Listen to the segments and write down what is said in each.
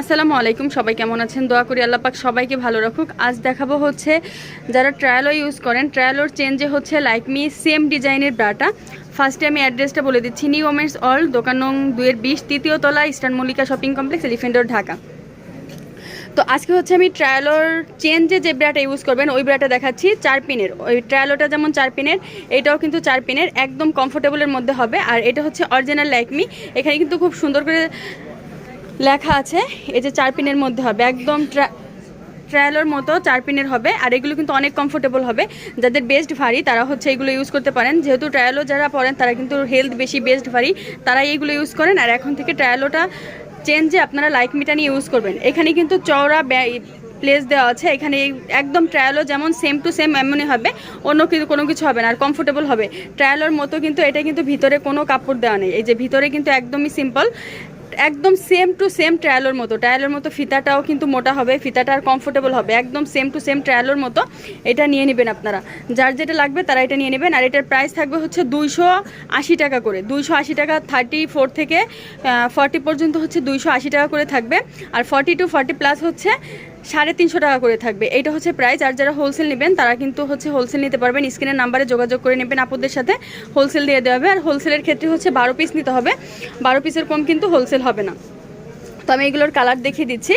আসসালামু আলাইকুম, সবাই কেমন আছেন? দোয়া করি আল্লাহ পাক সবাইকে ভালো রাখুক। আজ দেখাবো হচ্ছে যারা ট্রায়ালও ইউজ করেন ট্রায়ালোর চেঞ্জে হচ্ছে লাইক মি সেম ডিজাইনের ব্রাটা ফার্স্টে আমি অ্যাড্রেসটা বলে দিচ্ছি নিউ ওমেন্স অল দোকান নং দুয়ের বিশ, তৃতীয় তলা ইস্টার্ন মল্লিকা শপিং কমপ্লেক্স এলিফেন্টর ঢাকা। তো আজকে হচ্ছে আমি ট্রায়ালোর চেঞ্জে যে ব্রাটা ইউজ করবেন, ওই ব্রাটা দেখাচ্ছি, চার পিনের। ওই ট্রায়ালোটা যেমন চার পিনের, এটাও কিন্তু চার পিনের, একদম কমফোর্টেবলের মধ্যে হবে। আর এটা হচ্ছে অরিজিনাল লাইকমি এখানে কিন্তু খুব সুন্দর করে লেখা আছে, এই যে চার পিনের মধ্যে হবে। একদম ট্রা- ট্রায়ালোর মতো চার পিনের হবে, আর এগুলো কিন্তু অনেক কমফোর্টেবল হবে। যাদের বেস্ট ভারী, তারা হচ্ছে এগুলো ইউজ করতে পারেন। যেহেতু ট্রায়ালো যারা পড়েন তারা কিন্তু হেলথ বেশি বেস্ট ভারী তারা এইগুলো ইউজ করেন। আর এখন থেকে ট্রায়ালোটা চেঞ্জে আপনারা লাইক মিটা নিয়ে ইউজ করবেন। এখানে কিন্তু চওড়া প্লেস দেওয়া আছে। এখানে একদম ট্রায়ালও যেমন সেম টু সেম এমনই হবে, অন্য কিন্তু কোনো কিছু হবে না, আর কমফোর্টেবল হবে। ট্রায়ালোর মতো কিন্তু এটা কিন্তু ভিতরে কোনো কাপড় দেওয়া নেই। এই যে ভিতরে কিন্তু একদমই সিম্পল একদম সেম টু সেম ট্রায়ালোর মতো। ট্রায়ালোর মতো ফিতাটাও কিন্তু মোটা হবে, ফিতাটা আর কমফোর্টেবল হবে। একদম সেম টু সেম ট্রায়ালোর মতো এটা নিয়ে নেবেন আপনারা। যার যেটা লাগবে তারা এটা নিয়ে নেবেন। আর এটার প্রাইস থাকবে হচ্ছে দুইশো আশি টাকা করে। দুইশো আশি টাকা থার্টি ফোর থেকে ফর্টি পর্যন্ত হচ্ছে দুইশো আশি টাকা করে থাকবে। আর ফর্টি টু ফর্টি প্লাস হচ্ছে সাড়ে তিনশো টাকা করে থাকবে। এটা হচ্ছে প্রাইস আর যারা হোলসেল নেবেন, তারা কিন্তু হচ্ছে হোলসেল নিতে পারবেন। স্ক্রিনের নাম্বারে যোগাযোগ করে নেবেন আপুদের সাথে। হোলসেল দিয়ে দেওয়া হবে। আর হোলসেলের ক্ষেত্রে হচ্ছে বারো পিস নিতে হবে। বারো পিসের কম কিন্তু হোলসেল হবে না। তো আমি এগুলোর কালার দেখিয়ে দিচ্ছি।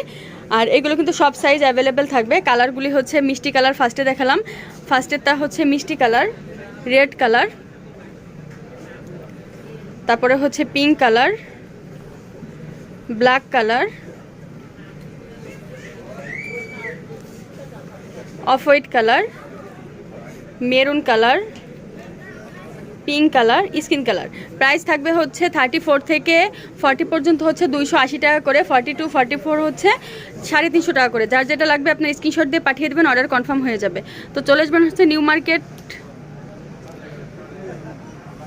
আর এগুলো কিন্তু সব সাইজ অ্যাভেলেবেল থাকবে। কালারগুলি হচ্ছে মিষ্টি কালার ফার্স্টে দেখালাম। ফার্স্টেরটা হচ্ছে মিষ্টি কালার রেড কালার তারপরে হচ্ছে pink colour black colour off white colour, maroon colour, pink colour, skin colour. Price থাকবে হচ্ছে থার্টি ফোর থেকে ফর্টি পর্যন্ত হচ্ছে দুইশো আশি টাকা করে, ফর্টি টু ফোর হচ্ছে সাড়ে তিনশো টাকা করে। যার যেটা লাগবে আপনার স্ক্রিনশট দিয়ে পাঠিয়ে দেবেন অর্ডার কনফার্ম হয়ে যাবে। তো চলে আসবেন হচ্ছে নিউ মার্কেট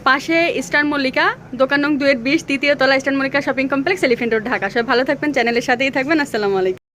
পাশে ইস্টার্ন মল্লিকা দোকান নং দুয়ের বিশ তৃতীয় তলা eastern Mallika shopping complex elephant road Dhaka. সবাই ভালো থাকবেন চ্যানেলের সাথেই থাকবেন, আসসালামু আলাইকুম।